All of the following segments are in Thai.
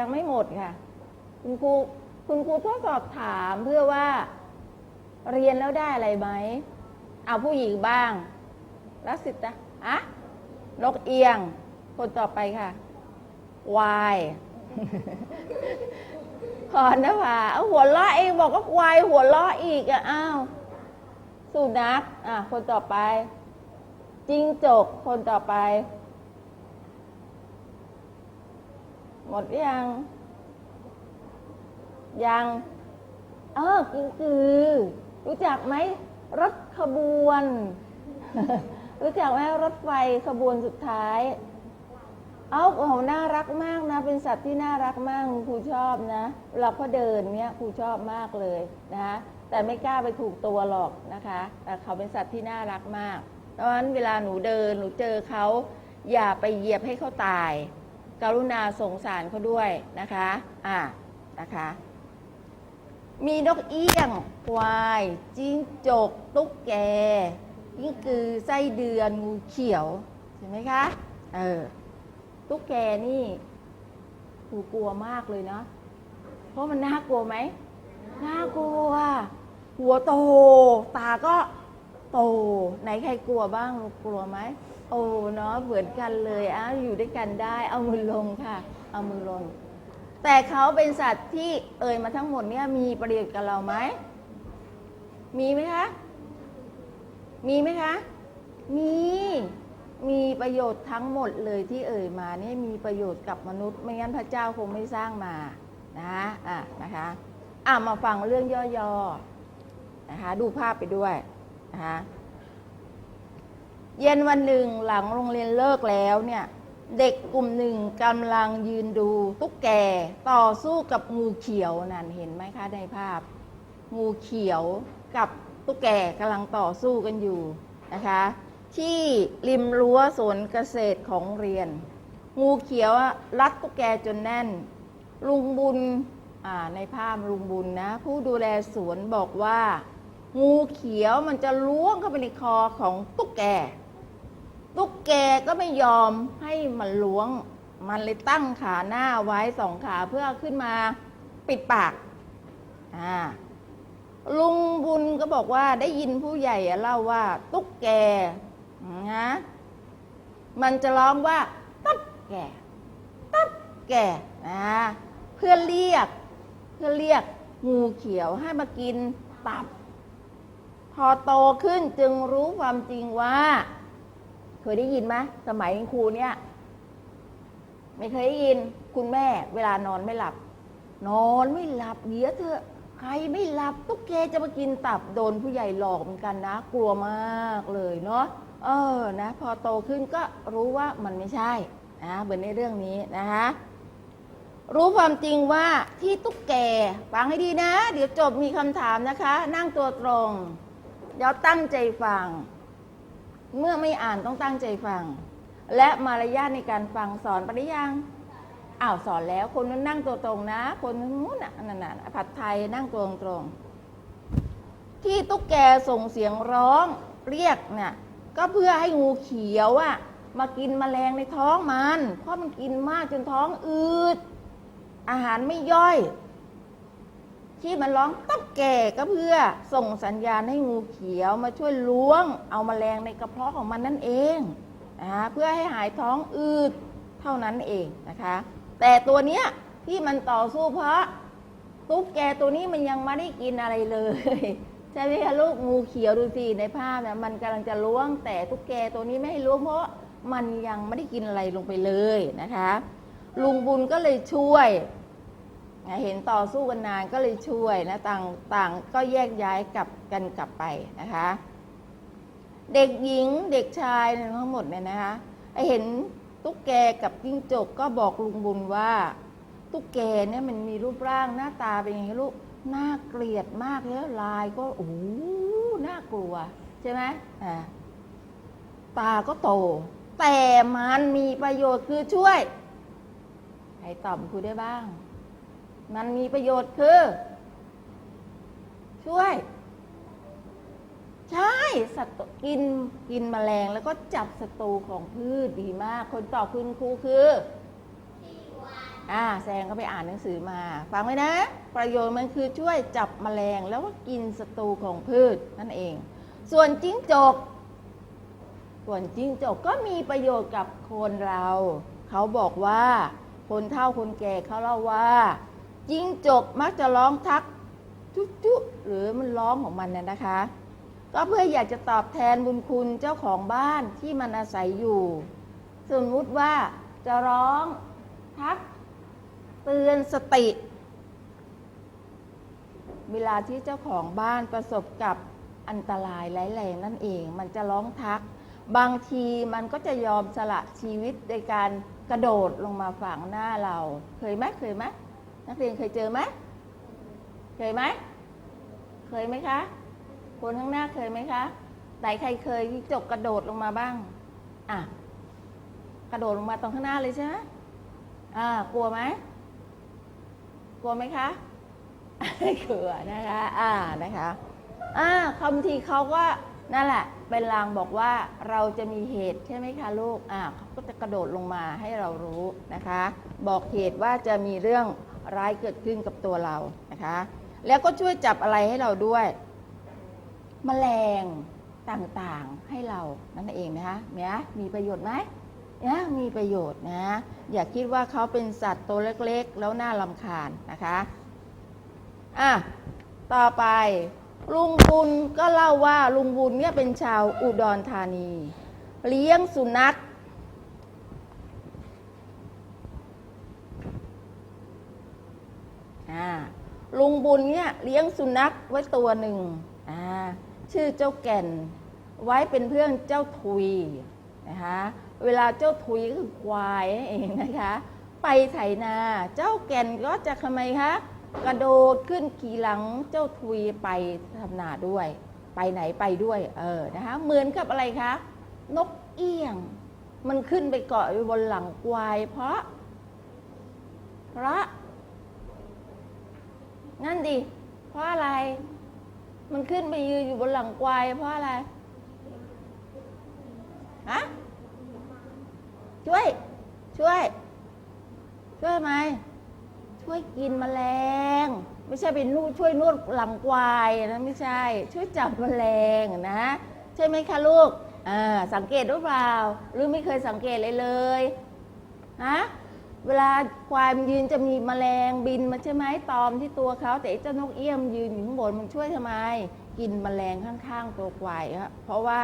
ยังไม่หมดค่ะ คุณครูคุณครูทดสอบถามเพื่อว่าเรียนแล้วได้อะไรไหมเอาผู้หญิงบ้างรักสิตะอะนกเอียง คนต่อไปค่ะ วายพรนะผาเอาหัวล้อเองบอกว่าวายหัวล้ออีกอะอ้าวสุนัขอะคนต่อไป จิงจกคนต่อไป หมดหรือยัง ยังเออกินกือ รู้จักไหมรถขบวน รู้จักไหมรถไฟขบวนสุดท้าย เอาโอ้โหน่ารักมากนะ เป็นสัตว์ที่น่ารักมากครูชอบนะเวลาเขาเดินเนี่ยครูชอบมากเลยนะคะแต่ไม่กล้าไปถูกตัวหรอกนะคะแต่เขาเป็นสัตว์ที่น่ารักมาก เพราะฉะนั้นเวลาหนูเดินหนูเจอเขาอย่าไปเหยียบให้เขาตาย กรุณาสงสารเขาด้วยนะคะอ่านะคะมีนกเอี้ยงควายจิ้งจก ตุ๊กแกกิ้งกือไส้เดือนงูเขียวเห็นไหมคะเออตุ๊กแกนี่ครูกลัวมากเลยเนาะเพราะมันน่ากลัวไหมน่ากลัวหัวโตตาก็ นใครกลัวบ้างกลัวไหมโอ้เนาะเหมือนกันเลยอ้าวอยู่ด้วยกันได้เอามือลงค่ะ เอามือลง แต่เขาเป็นสัตว์ที่เอ่ยมาทั้งหมดเนี่ยมีประโยชน์กับเราไหมมีไหมคะ มีไหมคะ มี มีประโยชน์ทั้งหมดเลยที่เอ่ยมาเนี่ยมีประโยชน์กับมนุษย์ ไม่งั้นพระเจ้าคงไม่สร้างมา นะอะนะคะ อะมาฟังเรื่องย่อๆ นะคะ ดูภาพไปด้วยนะคะ เย็นวันหนึ่งหลังโรงเรียนเลิกแล้วเนี่ยเด็กกลุ่มหนึ่งกำลังยืนดูตุ๊กแกต่อสู้กับงูเขียวนั่นเห็นไหมคะในภาพ งูเขียวกับตุ๊กแกกำลังต่อสู้กันอยู่นะคะ ที่ริมรั้วสวนเกษตรของเรียน งูเขียวรัดตุ๊กแกจนแน่น ลุงบุญในภาพลุงบุญนะ ผู้ดูแลสวนบอกว่า งูเขียวมันจะล้วงเข้าไปในคอของตุ๊กแก ตุ๊กแกก็ไม่ยอมให้มันล้วง มันเลยตั้งขาหน้าไว้สองขาเพื่อขึ้นมาปิดปากอ่าลุงบุญก็บอกว่าได้ยินผู้ใหญ่เล่าว่า ตุ๊กแกนะมันจะร้องว่าตุ๊กแกตุ๊กแกนะเพื่อเรียก เพื่อเรียกงูเขียวให้มากินตับ พอโตขึ้นจึงรู้ความจริงว่า เคยได้ยินไหมสมัยครูเนี่ย ไม่เคยได้ยิน คุณแม่ เวลานอนไม่หลับ นอนไม่หลับเดี๋ยวเถอใครไม่หลับตุ๊กแกจะมากินตับโดนผู้ใหญ่หลอกเหมือนกันนะ กลัวมากเลยเนาะเออนะ พอโตขึ้นก็รู้ว่ามันไม่ใช่นะเหมือนในเรื่องนี้นะคะรู้ความจริงว่าที่ตุ๊กแกฟังให้ดีนะ เดี๋ยวจบมีคำถามนะคะ นั่งตัวตรงเดี๋ยวตั้งใจฟัง เมื่อไม่อ่านต้องตั้งใจฟัง และมารยาทในการฟังสอนไปหรือยังอ้าวสอนแล้วคนนั้นนั่งตัวตรงนะ คนนู้นน่ะนั่นน่ะผัดไทยนั่งตัวตรงที่ตุ๊กแกส่งเสียงร้องเรียกเนี่ยก็เพื่อให้งูเขียวอะมากินแมลงในท้องมัน เพราะมันกินมากจนท้องอืด อาหารไม่ย่อย ที่มันร้องตุ๊กแกก็เพื่อส่งสัญญาณให้งูเขียวมาช่วยล้วง เอามาแมลงในกระเพาะของมันนั่นเองนะเพื่อให้หายท้องอืดเท่านั้นเองนะคะ แต่ตัวเนี้ยที่มันต่อสู้เพราะตุ๊กแกตัวนี้มันยังไม่ได้กินอะไรเลยใช่ไหมคะลูกงูเขียวดูสิในภาพเนี่ยมันกำลังจะล้วง แต่ตุ๊กแกตัวนี้ไม่ให้ล้วงเพราะมันยังไม่ได้กินอะไรลงไปเลยนะคะ ลุงบุญก็เลยช่วย เห็นต่อสู้กันนานก็เลยช่วยนะต่างต่างก็แยกย้ายกลับกันกลับไปนะคะ เด็กหญิงเด็กชายเนี่ยทั้งหมดเนี่ยนะคะไอเห็นตุ๊กแกกับจิ้งจกก็บอกลุงบุญว่า ตุ๊กแกเนี่ยมันมีรูปร่างหน้าตาเป็นยังไงลูกน่าเกลียดมากแล้วลายก็โอ้หน่ากลัว ใช่ไหมอ่าตาก็โต แต่มันมีประโยชน์คือช่วย ใครตอบครูได้บ้าง มันมีประโยชน์คือ ช่วย ใช่ สัตว์กินกินแมลงแล้วก็จับศัตรูของพืชดีมาก คนตอบคุณครูคืออ่าแซงก็ไปอ่านหนังสือมา ฟังไว้นะ ประโยชน์มันคือช่วยจับแมลงแล้วก็กินศัตรูของพืชนั่นเอง ส่วนจิ้งจก ส่วนจิ้งจกก็มีประโยชน์กับคนเรา เขาบอกว่าคนเฒ่าคนแก่เขาเล่าว่า จิ้งจกมักจะร้องทักจุ๊จุ๊หรือมันร้องของมันน่ะนะคะ ก็เพื่ออยากจะตอบแทนบุญคุณเจ้าของบ้านที่มันอาศัยอยู่ สมมุติว่าจะร้องทักเตือนสติ เวลาที่เจ้าของบ้านประสบกับอันตรายร้ายแรงนั่นเอง มันจะร้องทัก บางทีมันก็จะยอมสละชีวิตในการกระโดดลงมาฝังหน้าเรา เคยไหมเคยไหม นักเรียนเคยเจอไหมเคยไหมเคยไหมคะ คนข้างหน้าเคยไหมคะไหนใครเคยที่จกกระโดดลงมาบ้าง อะ กระโดดลงมาตรงข้างหน้าเลยใช่ไหมอ่ากลัวไหมกลัวไหมคะกลัวนะคะ อ่านะคะอ่าคำทีเขาก็นั่นแหละ เป็นลางบอกว่าเราจะมีเหตุใช่ไหมคะลูกอ่าเขาก็จะกระโดดลงมาให้เรารู้นะคะ บอกเหตุว่าจะมีเรื่อง ร้ายเกิดขึ้นกับตัวเรานะคะ แล้วก็ช่วยจับอะไรให้เราด้วยแมลงต่างๆให้เรานั่นเองนะคะเนี่ยมีประโยชน์ไหมเนี่ยมีประโยชน์นะ อย่าคิดว่าเขาเป็นสัตว์ตัวเล็กๆ แล้วน่าลำคาญนะคะอะต่อไปลุงบุญก็เล่าว่าลุงบุญเนี่ยเป็นชาวอุดรธานี เลี้ยงสุนัข อ่า ลุงบุญเนี่ยเลี้ยงสุนัขไว้ตัวหนึ่งอ่าชื่อเจ้าแก่น ไว้เป็นเพื่อนเจ้าทุยนะคะเวลาเจ้าทุยคือควายเองนะคะ ไปไถนาเจ้าแก่นก็จะทำไมคะกระโดดขึ้นขี่หลังเจ้าทุยไปทำนาด้วย ไปไหนไปด้วยเออนะคะเหมือนกับอะไรคะนกเอี้ยง มันขึ้นไปเกาะอยู่บนหลังควาย เพราะเพราะ นั่นดิ เพราะอะไร มันขึ้นไปยืนอยู่บนหลังควาย เพราะอะไร ฮะ ช่วย ช่วย ช่วยไหม ช่วยกินแมลง ไม่ใช่เป็นนูช่วยนวดหลังควายนะไม่ใช่ ช่วยจับแมลงนะ ใช่ไหมคะลูก อ่า สังเกตหรือเปล่า หรือไม่เคยสังเกตเลยเลย ฮะ เวลาควายมันยืนจะมีแมลงบินมาใช่ไหมตอมที่ตัวเขาแต่ไอ้เจ้านกเอี้ยมยืนอยู่ข้างบนมันช่วยทำไม กินแมลงข้างๆตัวควายครับเพราะว่า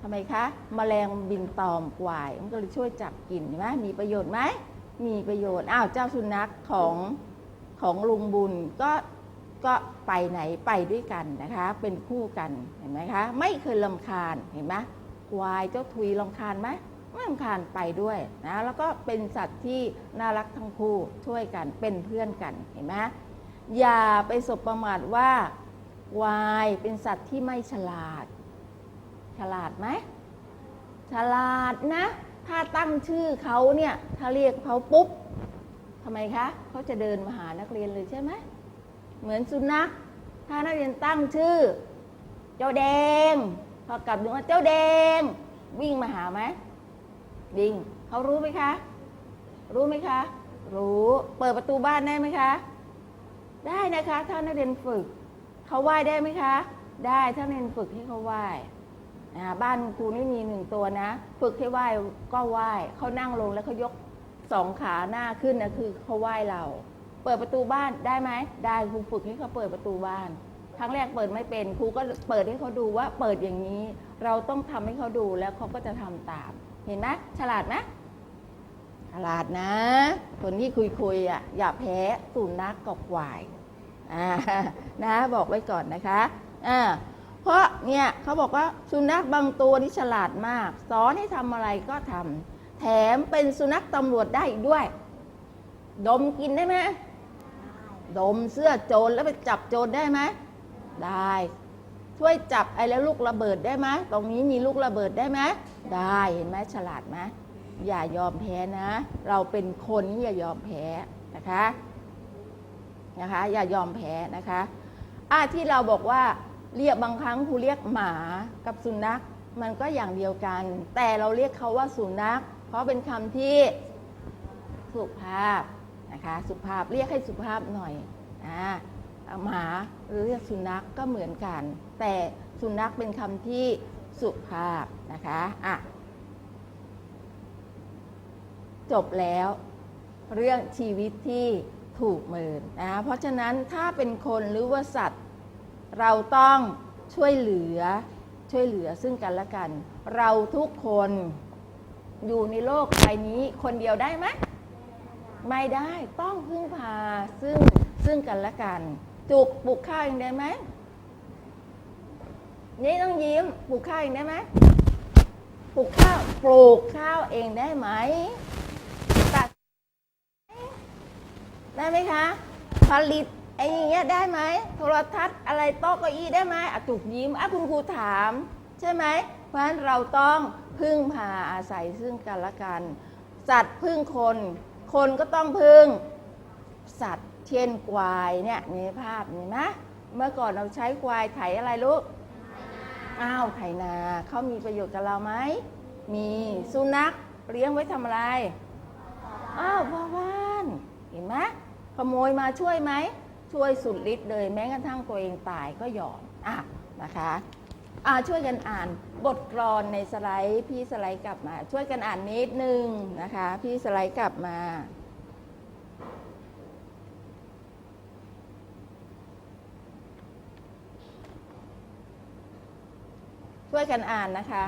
ทำไมคะแมลงบินตอมควาย มันก็เลยช่วยจับกินใช่ไหมมีประโยชน์ไหมมีประโยชน์อ้าวเจ้าสุนัขของของลุงบุญก็ก็ไปไหนไปด้วยกันนะคะ เป็นคู่กันเห็นไหมคะ ไม่เคยลำคาญเห็นไหมควายเจ้าทุยลำคาญไหม ไม่ลำคาญไปด้วยนะแล้วก็เป็นสัตว์ที่น่ารักทั้งคู่ช่วยกันเป็นเพื่อนกันเห็นไหมอย่าไปสบประมาทว่าวายเป็นสัตว์ที่ไม่ฉลาด ฉลาดไหมฉลาดนะ ถ้าตั้งชื่อเขาเนี่ยถ้าเรียกเขาปุ๊บทำไมคะเขาจะเดินมาหานักเรียนเลยใช่ไหมเหมือนสุนัขถ้านักเรียนตั้งชื่อ เจ้าแดง พอกลับดูว่าเจ้าแดง วิ่งมาหาไหม ดิงเขารู้ไหมคะ รู้ไหมคะ รู้ เปิดประตูบ้านได้ไหมคะ ได้นะคะถ้านักเรียนฝึกเขาไหว้ได้ไหมคะ ได้ถ้านักเรียนฝึกให้เขาไหว้บ้านครูไม่มีหนึ่งตัวนะ ฝึกให้ไหว้ก็ไหว้เขานั่งลงแล้วเขายกสองขาหน้าขึ้นนะคือเขาไหว้เรา เปิดประตูบ้านได้ไหมได้ครูฝึกให้เขาเปิดประตูบ้านครั้งแรกเปิดไม่เป็นครูก็เปิดให้เขาดูว่าเปิดอย่างนี้ เราต้องทำให้เขาดูแล้วเขาก็จะทำตาม เห็นไหมฉลาดไหมฉลาดนะ คนที่คุยคุยๆอะอย่าแพ้สุนัขกับควายอ่านะบอกไว้ก่อนนะคะอ่าเพราะเนี่ยเขาบอกว่าสุนัขบางตัวนี่ฉลาดมากสอนให้ทำอะไรก็ทำแถมเป็นสุนัขตำรวจได้อีกด้วย ดมกินได้ไหมดมเสื้อโจรแล้วไปจับโจรได้ไหมได้ ช่วยจับไอ้แล้วลูกระเบิดได้ไหมตรงนี้มีลูกระเบิดได้ไหมได้เห็นไหมฉลาดไหมอย่ายอมแพ้นะ เราเป็นคนอย่ายอมแพ้นะคะนะคะ อย่ายอมแพ้นะคะอะที่เราบอกว่าเรียกบางครั้งครูเรียกหมากับสุนัขมันก็อย่างเดียวกัน แต่เราเรียกเขาว่าสุนัข เพราะเป็นคำที่สุภาพนะคะ สุภาพเรียกให้สุภาพหน่อยอ่า หมาหรือเรียกสุนัขก็เหมือนกัน แต่สุนัขเป็นคำที่สุภาพนะคะอะจบแล้ว เรื่องชีวิตที่ถูกเมินนะเพราะฉะนั้นถ้าเป็นคนหรือว่าสัตว์ เราต้องช่วยเหลือช่วยเหลือซึ่งกันและกัน เราทุกคนอยู่ในโลกใบนี้คนเดียวได้ไหมไม่ได้ต้องพึ่งพาซึ่งซึ่งกันและกัน จุกปลูกข้าวเองได้ไหมนี่ต้องยิ้มปลูกข้าวเองได้ไหมปลูกข้าวปลูกข้าวเองได้ไหมตัดได้ไหมคะผลิตไอ้อย่างเงี้ยได้ไหมโทรทัศน์อะไรโต๊ะเก้าอี้ได้ไหมอะถูกยิ้มอะคุณครูถาม ใช่ไหมเพราะฉะนั้นเราต้องพึ่งพาอาศัยซึ่งกันและกัน สัตว์พึ่งคน คนก็ต้องพึ่งสัตว์ เช่นควายเนี่ยในภาพเห็นไหมเมื่อก่อนเราใช้ควายไถอะไรลูกอ้าวไถนาเขามีประโยชน์กับเราไหมมีสุนัขเลี้ยงไว้ทำอะไรอ้าวพ่อบ้านเห็นไหมขโมยมาช่วยไหมช่วยสุดฤทธิ์เลยแม้กระทั่งตัวเองตายก็ยอมอะนะคะอ่าช่วยกันอ่านบทกลอนในสไลด์พี่สไลด์กลับมา ช่วยกันอ่านนิดนึงนะคะ พี่สไลด์กลับมา ช่ วยกันอ่านนะคะ